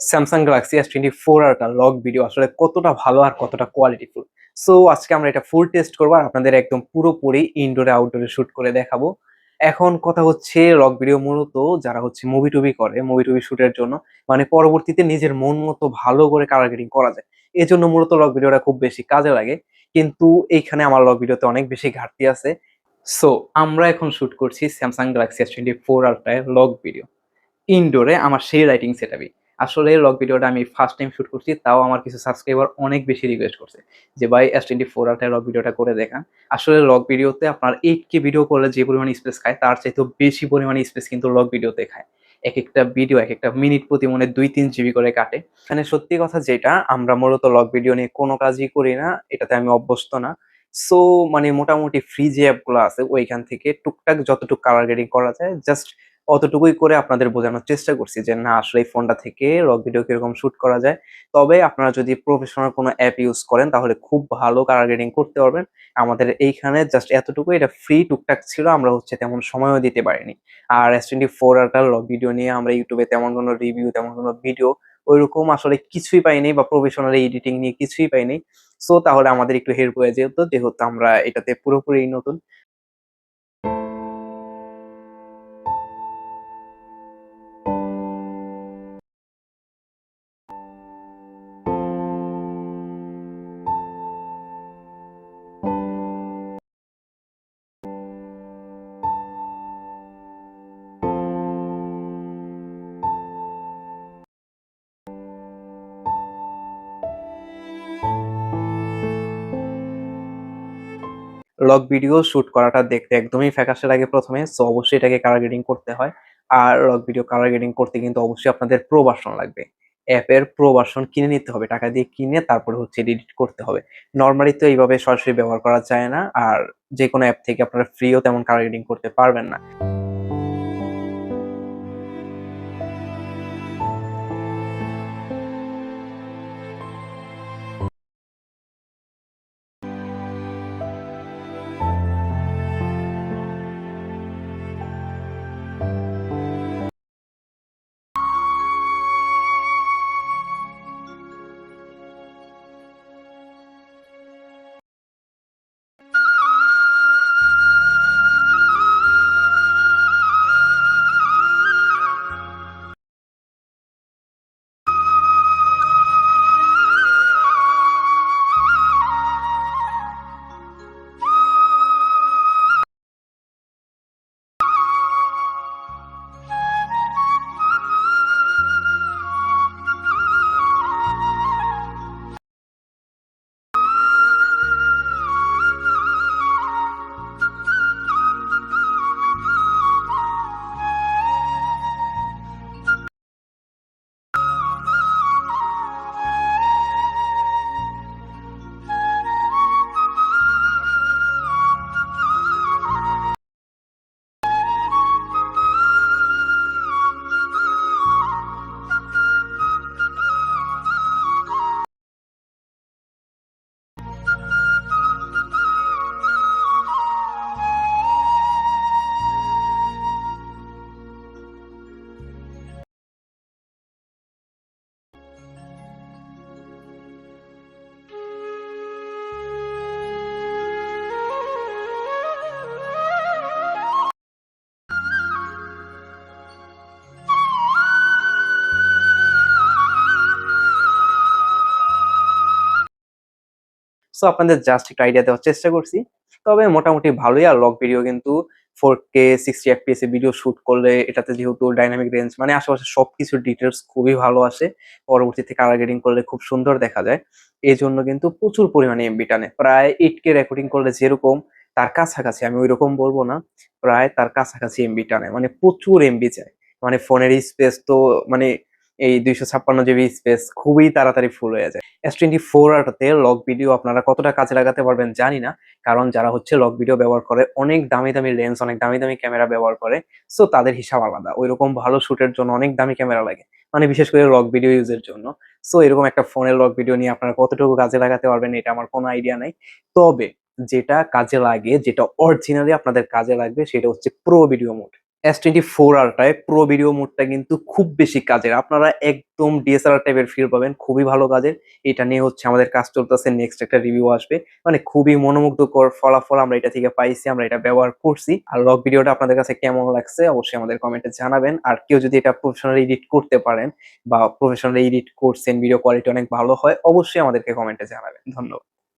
Samsung Galaxy S twenty four আরটা log video আসলে কতটা ভালো আর কতটা কোয়ালিটিফুল সো আজকে আমরা এটা ফুল টেস্ট করব আর আপনাদের একদম পুরোপুরি ইনডোরে আউটডোরে শুট করে দেখাবো। এখন কথা হচ্ছে লগ ভিডিও মূলত যারা হচ্ছে মুভি টুবি করে মুভি টুভি শুটের জন্য মানে পরবর্তীতে নিজের মন মতো ভালো করে কালার গ্রেডিং করা যায়। এই জন্য মূলত লগ ভিডিওটা খুব বেশি কাজে লাগে, কিন্তু এইখানে আমার লগ ভিডিওতে অনেক বেশি ঘাটতি আছে। সো আমরা এখন শুট করছি Samsung Galaxy S twenty four আলট্রায় log video ইনডোরে আমার সেই লাইটিং সেটআপই আসলে লগ ভিডিওটা আমি ফার্স্ট টাইম শুট করছি, তাও আমার কিছু সাবস্ক্রাইবার অনেক বেশি রিকোয়েস্ট করছে যে, ভাই এস টোয়েন্টি ফোর আলট্রায় লগ ভিডিওটা করে দেখান। আসলে লগ ভিডিওতে আপনার এইট কে ভিডিও করলে যে পরিমাণ স্পেস খায়, তার চাইতেও বেশি পরিমাণে স্পেস কিন্তু লগ ভিডিওতে খায়। এক একটা ভিডিও এক একটা মিনিট প্রতি মনে দুই, তিন জিবি করে কাটে। মানে সত্যি কথা যেটা, আমরা মূলত লগ ভিডিও নিয়ে কোনো কাজই করি না, এটাতে আমি অভ্যস্ত না। সো মানে মোটামুটি ফ্রি যে অ্যাপগুলো আছে, ওইখান থেকে টুকটাক যতটুকু কালার গ্রেডিং করা যায় জাস্ট অতটুকুই করে আপনাদের বোঝানোর চেষ্টা করছি যে না, আসলে এই ফোনটা থেকে রক ভিডিও কীরকম শুট করা যায়। তবে আপনারা যদি প্রফেশনাল কোনো অ্যাপ ইউজ করেন, তাহলে খুব ভালো কালার গ্রেডিং করতে পারবেন। আমাদের এইখানে জাস্ট এতটুকু এটা ফ্রি টুকটাক ছিল, আমরা হচ্ছে তেমন সময়ও দিতে পারিনি। আর এস টোয়েন্টি ফোর আরটার লগ ভিডিও নিয়ে আমরা ইউটিউবে তেমন কোনো রিভিউ তেমন কোনো ভিডিও ওইরকম আসলে কিছুই পাইনি বা প্রফেশনাল এডিটিং নিয়ে কিছুই পাইনি। সো তাহলে আমাদের একটু হেল্প হয়ে যেত, যেহেতু আমরা এটাতে পুরোপুরি নতুন। লগ ভিডিও শ্যুট করাটা দেখতে একদমই ফ্যাকাশে লাগে প্রথমে সো অবশ্যই এটাকে কালার গ্রেডিং করতে হয়। আর লগ ভিডিও কালার গ্রেডিং করতে কিন্তু অবশ্যই আপনাদের প্রো ভার্সন লাগবে। অ্যাপের প্রো ভার্সন কিনে নিতে হবে, টাকা দিয়ে কিনে তারপরে হচ্ছে এডিট করতে হবে। নর্মালি তো এইভাবে সরাসরি ব্যবহার করা যায় না, আর যে কোনো অ্যাপ থেকে আপনারা ফ্রিও তেমন কালার গ্রেডিং করতে পারবেন না। সো আপনাদের জাস্ট একটু আইডিয়া দেওয়ার চেষ্টা করছি। তবে মোটামুটি ভালোই, আর লগ ভিডিও কিন্তু ফোর কে সিক্সটি এফপিএস এ ভিডিও শুট করলে এটাতে যেহেতু ডাইনামিক রেঞ্জ মানে আশেপাশে সবকিছুর ডিটেলস খুবই ভালো আসে পরবর্তীতে কালার গ্রেডিং করলে খুব সুন্দর দেখা যায়। এই জন্য কিন্তু প্রচুর পরিমাণে এমবি টানে। প্রায় এইট কে রেকর্ডিং করলে যেরকম, তার কাছাকাছি, আমি ওই রকম বলব না, প্রায় তার কাছাকাছি এমবি টানে। মানে প্রচুর এমবি চায়। মানে ফোনের স্পেস তো মানে এই দুইশো ছাপ্পান্ন জিবি স্পেস খুবই তাড়াতাড়ি ফুল হয়ে যায়। এস টোয়েন্টি ফোর আরটাতে লগ ভিডিও আপনারা কতটা কাজে লাগাতে পারবেন জানি না, কারণ যারা হচ্ছে লগ ভিডিও ব্যবহার করে, অনেক দামি দামি লেন্স অনেক দামি দামি ক্যামেরা ব্যবহার করে সো তাদের হিসাব আলাদা। ওইরকম ভালো শুটের জন্য অনেক দামি ক্যামেরা লাগে মানে বিশেষ করে লগ ভিডিও ইউজের জন্য। সো এরকম একটা ফোনের লগ ভিডিও নিয়ে আপনারা কতটুকু কাজে লাগাতে পারবেন এটা আমার কোনো আইডিয়া নাই। তবে যেটা কাজে লাগে, যেটা অরিজিনালি আপনাদের কাজে লাগবে, সেটা হচ্ছে pro video mode S twenty four আরটায় pro video মোডটা কিন্তু খুব বেশি কাজের। আপনারা একদম ডিএসএলআর টাইপের ফিল পাবেন, খুবই ভালো কাজের। এটা নিয়ে হচ্ছে আমাদের কাজ চলতেছে নেক্সট একটা রিভিউ আসবে। মানে খুবই মনোমুগ্ধকর ফলাফল আমরা এটা থেকে পাইছি, আমরা এটা ব্যবহার করছি। আর লগ ভিডিওটা আপনাদের কাছে কেমন লাগছে, অবশ্যই আমাদের কমেন্টে জানাবেন। আর কেউ যদি এটা প্রফেশনাল এডিট করতে পারেন বা প্রফেশনাল এডিট করছেন ভিডিও কোয়ালিটি অনেক ভালো হয়, অবশ্যই আমাদেরকে কমেন্টে জানাবেন। ধন্যবাদ।